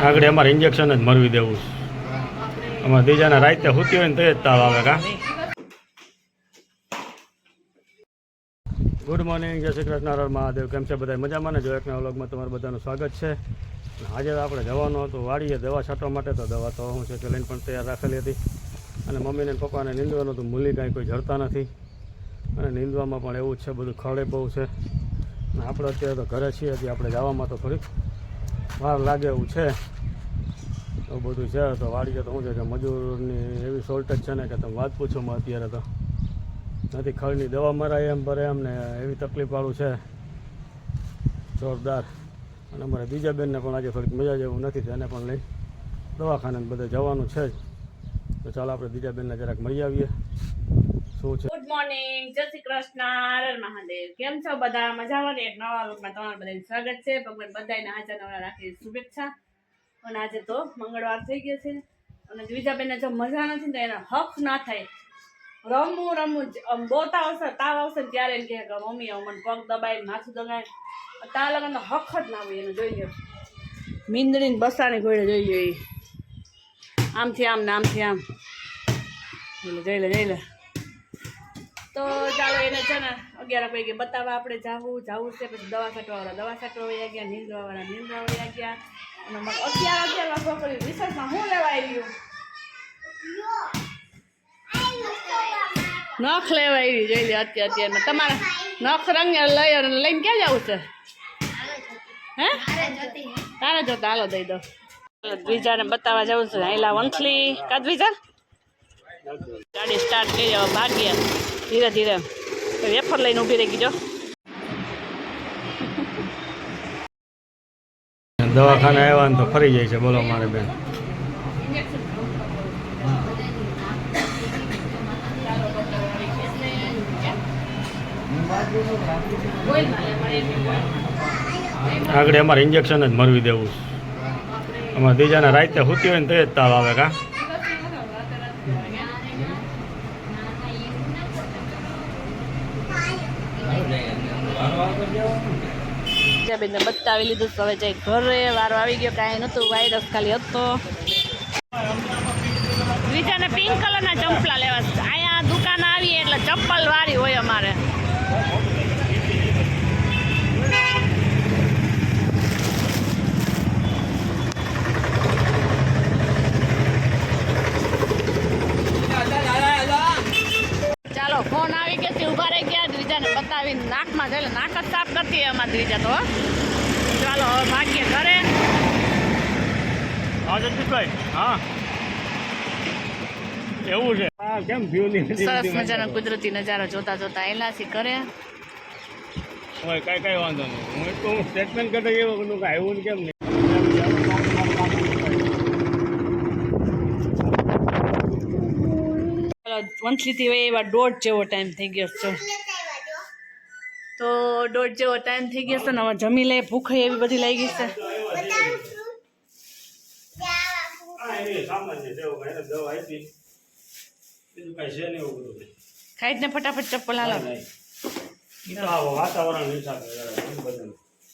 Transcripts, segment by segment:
આગળ અમારે ઇન્જેક્શન જ મરવી દેવું છે. અમારે બીજાના રાતે હોતી હોય ને તો જ તાવ આવે કા? ગુડ મોર્નિંગ જય શ્રી કૃષ્ણ મહાદેવ. કેમ છે બધા મજામાં ને? જો એકના વ્લોગમાં તમારું બધાનું સ્વાગત છે. આજે આપણે જવાનું હતું વાડીએ દવા છાંટવા માટે, તો દવા તો હું છે કે લઈને પણ તૈયાર રાખેલી હતી. અને મમ્મીને પપ્પાને નીંદવાનું હતું. મૂલી કાંઈ કોઈ જડતા નથી. અને નીંદવામાં પણ એવું છે, બધું ખડે બહુ છે. અને આપણે અત્યારે તો ઘરે છીએ, હજી આપણે જવામાં તો થોડીક વાર લાગે એવું છે. એવું બધું છે, તો વાડીએ તો શું છે કે મજૂરની એવી શોર્ટેજ છે ને કે તમે વાત પૂછો માં અત્યારે તો. નથી, ખળની દવા મરાય એમ ભરે એમ ને એવી તકલીફવાળું છે. જોરદાર. અને અમારે બીજા બેનને પણ આજે થોડીક મજા જેવું નથી તેને પણ લઈ દવાખાને બધે જવાનું છે જ. તો ચાલો આપણે બીજા બેનને જરાક મળી આવીએ. શું છે? ગુડ મોર્નિંગ જય શ્રી કૃષ્ણ. હર મહાદેવ. કેમ છો બધા? મજામાં ને? એક નવા લોકમાં તમારું બધાને સ્વાગત છે. ભગવાન બધાને હાજર નવરા રાખી શુભેચ્છા. અને આજે તો મંગળવાર થઈ ગયો છે. અને દ્વિજાબેનને જો મજા નથી તો એનો હક ના થાય. રમવું રમવું બોતા આવશે, તાવ આવશે ત્યારે એમ કહે કે, મમ્મી અમને મને પગ દબાય, માથું દબાય. તા લગનનો હક જ ના હોય એને જોઈ લો. મીંદડીને બસાને ગોળે જોઈ લો એ આમથી આમ ને આમથી આમ. જોઈ લે જોઈ લે. તો ચાલો એને છે ને અગિયાર વાગે બતાવવા આપણે જાવું જાવું છે, પછી દવા છાંટવાવાળા દવા છાંટવા વયા ગયા, નીંદવાવાળા નીંદવા વયા ગયા. અને મગ અગિયાર અગિયાર છોકરી રિસર્ચમાં હું લેવા આવ્યું નખ લેવા આવી જોઈ લે અત્યારે અત્યારમાં તમારે નખ રંગ લઈ અને લઈને ક્યાં જવું છે? હે? તારે જોતા, હાલો દઈ દો. દ્વિજાને બતાવવા જવું છે. આયલા વંથલી. કા દ્વિજા ગાડી સ્ટાર્ટ કરી ભાગ્ય. ધીરે ધીરે. વેફર લઈને ઊભી રહી ગઈ દવાખાને આવ્યા ને તો ફરી જાય છે. બોલો મારે બેન. આગળ અમારે ઇન્જેક્શન જ મરવી દેવું અમારે બીજાને રાતે હોતી હોય ને તો જ તાવ આવે કા? બેન બતાવી લીધું હવે જઈ ઘરે વારો આવી ગયો, કાંઈ નહોતું વાયરસ ખાલી હતો. બીજાને પિંક કલરના ચંપલા લેવા છે. અહીંયા દુકાન આવી એટલે ચપ્પલ વાળી હોય અમારે ચાલો ફોન આવી ગયો તે ઊભા રહી ગયા બતાવીને નાકમાં જઈને નાક જ સાફ કરતી એમાં દ્વિજા તો ચાલો હવે ભાગ્ય ઘરે. હા એવું છે. કેમ સરસ મજાનો કુદરતી નજારો જોતા જોતા એલાસી કરે હોય કઈ કાંઈ વાંધો નહીં. હું તો હું સ્ટેટમેન્ટ કરતો એવું બધું કાંઈ આવ્યું ને કેમ નહીં. વંથલીથી હવે એવા દોઢ જેવો ટાઈમ થઈ ગયો છે. તો દોઢ જેવો ટાઈમ થઈ ગયો છે ને હવે જમી લે ભૂખ એવી બધી લાગી છે. ખાઈ ને ફટાફટ ચપ્પલ હાલો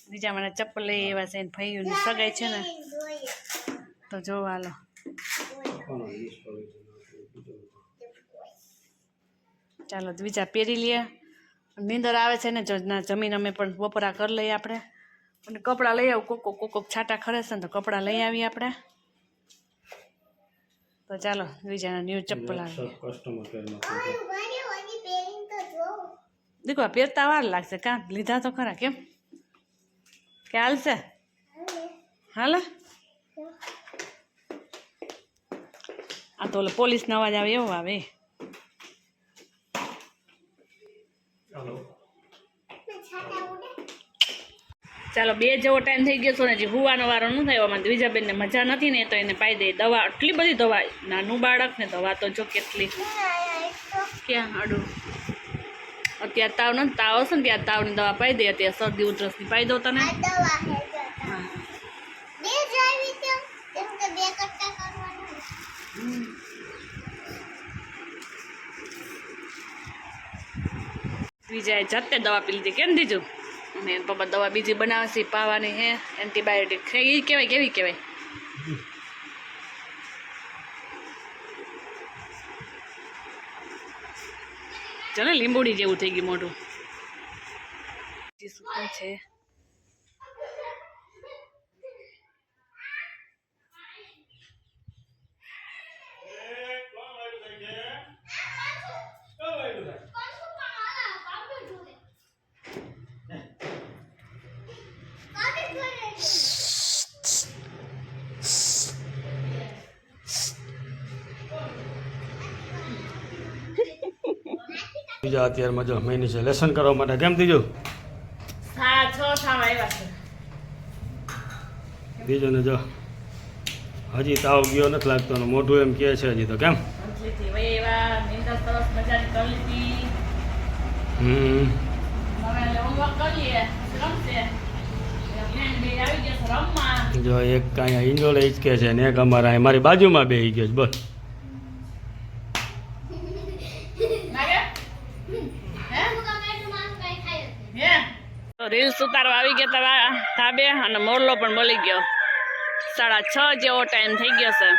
બીજા મને ચપ્પલ લઈ એવા છે ભાઈઓની સગાઈ છે ને તો જોવા હાલો. ચાલો બીજા પહેરી લઈએ નીંદર આવે છે ને જમીન અમે પણ બપોરા કરી લઈએ આપણે. અને કપડાં લઈ આવું કોક કોક કોક છાટા ખરે છે ને તો કપડાં લઈ આવીએ આપણે. તો ચાલો બીજાના ન્યૂ ચપ્પલ આવી. કસ્ટમર કેરમાં ફોન કરો. દીકવા પહેરતા વાર લાગશે કાં? લીધા તો ખરા કેમ? કે હાલશે? હાલે? આ તો ઓલો પોલીસનો અવાજ આવે એવો આવે. ચાલો, બે જેવો ટાઈમ થઈ ગયો છે ને, હજી હુવાનો વારો ન થયો આમાં દ્વિજાબેનને મજા નથી ને તો એને પાઈ દે. દવા, આટલી બધી દવા. નાનું બાળક ને દવા તો જો કેટલી. ક્યાં અડું અત્યારે તાવ નથી. તાવ હશે ને, ત્યારે તાવની દવા પાઈ દે. અત્યારે શરદી ઉધરસની પાઈ દો તને. બીજાએ જાતે દવા પી લીધી. કેમ દીધું? અને પપ્પા દવા બીજી બનાવે પાવાની હે. એન્ટીબાયોટિક એ કેવાય, કેવી કહેવાય ચાલે લીંબોડી જેવું થઈ ગયું મોઢું. શું છે? બીજા અત્યારમાં જો મેની છે. લેસન કરવા માટે. કેમ ત્રીજું? બીજો ને જો. હજી તાવ ગયો નથી લાગતો ને મોઢું એમ કહે છે હજી તો. કેમ? હમ. જો એક અહીંયા ઈંડોળે હિંચકે છે ને એક અમારા મારી બાજુમાં બે ગયો છે. બસ લાગે હે રીલ્સ ઉતારવા આવી ગયા તા ધાબે અને મોરલો પણ મળી ગયો. સાડા છ જેવો ટાઈમ થઈ ગયો છે.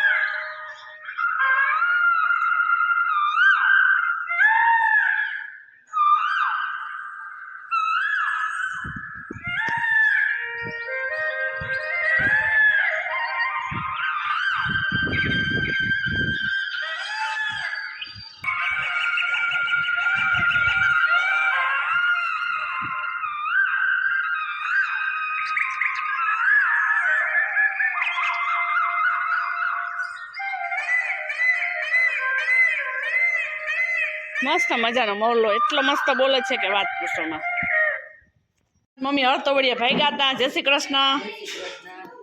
મસ્ત મજાનો મોરલો. એટલો મસ્ત બોલે છે કે વાત પૂછોમાં મમ્મી હળતોવડિયા ભાગ્યા હતા જય શ્રી કૃષ્ણ.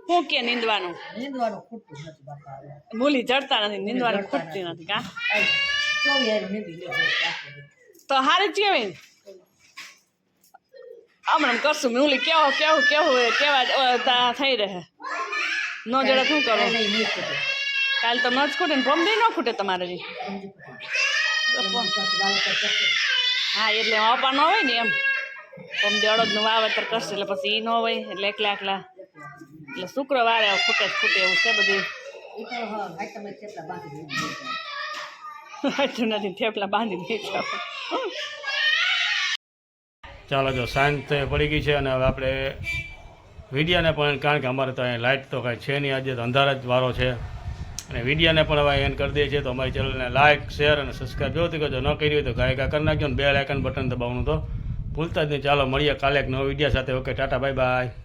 શું કે નીંદવાનું? નીંદવાનું ખૂટતું નથી ભૂલી ચડતા નથી નીંદવાનું ખૂટતી નથી. કા. તો હારી જ કેવી? હમણાં કરશું ઓલી કેવો કેવું કેવું કેવા થઈ રહે. ન જડે શું કરો? કાલ તો ન જ ખૂટે ને પમદી ન ખૂટે તમારે. હા એટલે અપા ન હોય ને એમ. પમદી અડદનું વાવેતર કરશે એટલે પછી એ ન હોય એટલે એકલા એકલા. એટલે શુક્રવારે ખૂટે ખૂટે એવું છે બધું. નથી થેપલા બાંધી દીધા ચાલો જો સાંજ પડી ગઈ છે અને હવે આપણે વિડીયાને પણ, કારણ કે અમારે તો અહીં લાઇટ તો કાંઈ છે નહીં, આજે તો અંધાર જ વારો છે. અને વિડીયાને પણ હવે એન્ડ કરી દઈએ છીએ, તો અમારી ચેનલને લાઇક શેર અને સબસ્ક્રાઈબ જો કરજો. ન કરી હોય તો ગાયકા કરી નાખજો ને બે લાઇકન બટન દબાવવાનું તો ભૂલતા જ નહીં. ચાલો, મળીએ કાલે એક નવો વિડીયા સાથે. Okay tata bye bye